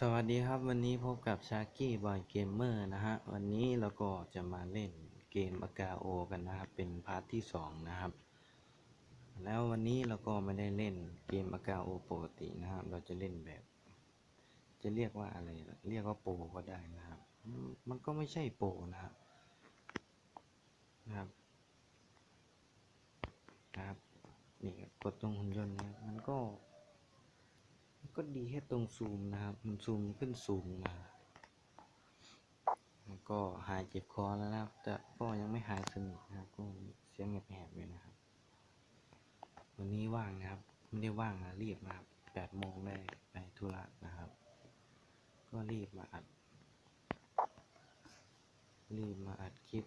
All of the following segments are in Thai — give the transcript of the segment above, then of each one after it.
สวัสดีครับวันนี้พบกับชาร์กี้บอยเกมเมอร์นะฮะ วันนี้เราก็จะมาเล่นเกมอากาโอกันนะครับ เป็นพาร์ทที่ 2 นะครับ แล้ววันนี้เราก็ไม่ได้เล่นเกมอากาโอปกตินะครับ เราจะเล่นแบบ จะเรียกว่าอะไร เรียกว่าโปก็ได้นะครับ มันก็ไม่ใช่โปนะครับนะครับนะครับนี่กดตรงหุ่นยนต์นะมันก็ ก็ดีแค่ตรงซูมนะครับมันซูมขึ้นสูงมาแล้วก็หายเจ็บคอแล้วนะครับ แต่ก็ยังไม่หายสนิทนะครับ ก็เสียงแหบๆอยู่นะครับ วันนี้ว่างนะครับ ไม่ได้ว่างนะรีบนะครับแปดโมงได้ไปธุระนะครับ ก็รีบมาอัด รีบมาอัดคลิป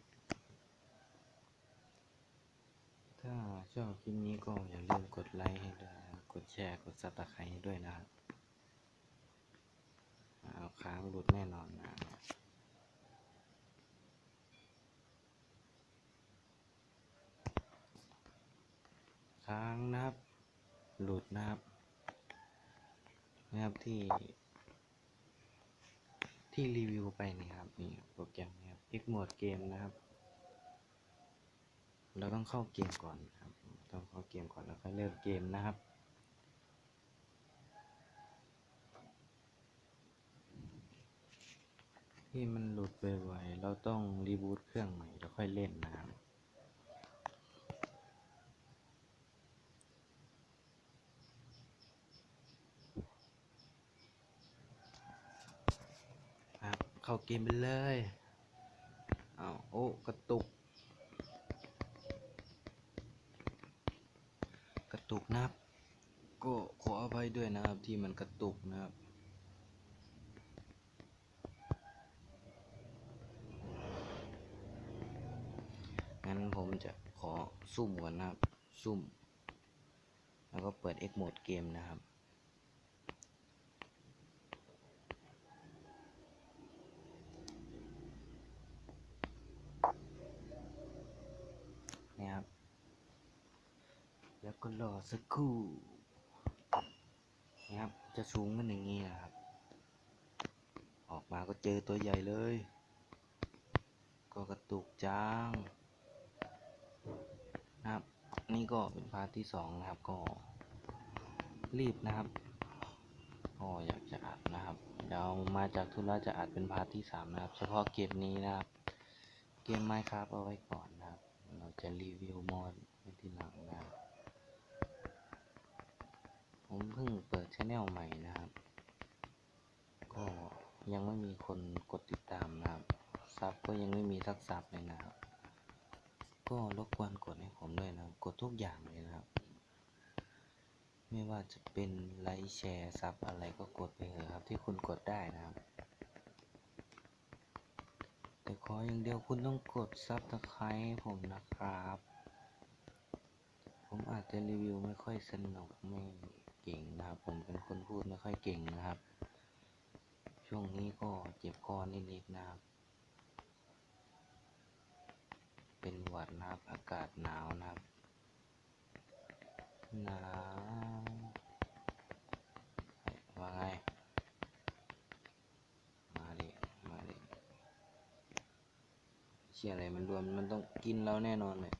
ถ้าชอบคลิปนี้ก็อย่าลืมกดไลค์ให้ด้วยนะครับ กดแชร์กดซับสไครต์ให้ด้วยนะครับเอาค้างหลุดแน่นอนนะค้างนะครับ หลุดนะครับนะครับที่ ที่รีวิวไปนี่ครับนี่โปรแกรมนี้ครับ X Mode เกมนะครับ เราต้องเข้าเกมก่อนครับ ต้องเข้าเกมก่อนแล้วค่อยเริ่มเกมนะครับ ที่มันหลุดบ่อยๆเราต้องรีบูตเครื่องใหม่แล้วค่อยเล่นนะครับครับเข้าเกมไปเลยเอาโอ้กระตุก กระตุกนะครับ ก็ขออภัยด้วยนะครับที่มันกระตุกนะครับ งั้นผมจะขอซุ่มก่อนนะครับ ซุ่ม แล้วก็เปิด X Mode เกมนะครับ นี่ครับ แล้วก็รอสักครู่นี่ครับ จะสูงกันอย่างนี้นะครับ ออกมาก็เจอตัวใหญ่เลย ก็กระตุกจ้าง นี่ก็เป็นพาร์ทที่สองนะครับก็รีบนะครับก็อยากจะอัดนะครับเดี๋ยวมาจากธุระจะอัดเป็นพาร์ทที่สามนะครับ เฉพาะเกมนี้นะครับ เกมไมค์ครับเอาไว้ก่อนนะครับ เราจะรีวิวมอดในทีหลังนะครับผมเพิ่งเปิดช anel ใหม่นะครับ ก็ยังไม่มีคนกดติดตามนะครับซับก็ยังไม่มีสักซับเลยนะครับ ก็รบกวนกดให้ผมด้วยนะครับ กดทุกอย่างเลยนะครับ ไม่ว่าจะเป็นไลค์แชร์ซับอะไรก็กดไปเถอะครับ ที่คุณกดได้นะครับ แต่ขออย่างเดียวคุณต้องกดซับสไครต์ให้ผมนะครับ ผมอาจจะรีวิวไม่ค่อยสนุกไม่เก่งนะครับ ผมเป็นคนพูดไม่ค่อยเก่งนะครับ ช่วงนี้ก็เจ็บคอนิดๆนะครับ เป็นหวัดนะครับอากาศหนาวนะครับหนาวว่าไง มาดิมาดิเชื่ออะไรมันรวมมันต้องกินเราแน่นอนเลย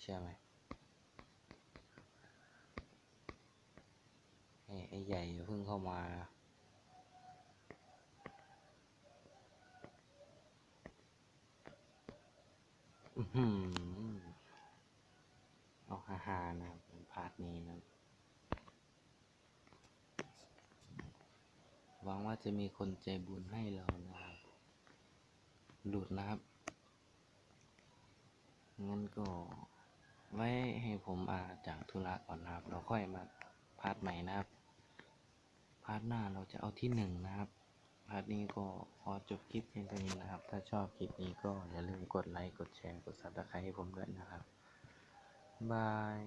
เชื่อไหมไอ้ใหญ่เพิ่งเข้ามานะอื้อหือ เอาฮาฮานะครับเป็นพาร์ทนี้นะหวังว่าจะมีคนใจบุญให้เรานะครับหลุดนะครับ งั้นก็ ไว้ให้ผมอาจากธุระก่อนนะครับ เราค่อยมาพาร์ทใหม่นะครับ พาร์ทหน้าเราจะเอาที่หนึ่งนะครับาร์ทนี้ก็ขอจบคลิปเพียงเท่านี้นะครับ ถ้าชอบคลิปนี้ก็อย่าลืมกดไลค์ กดแชร์ กดซับสไครต์ให้ผมด้วยนะครับ บาย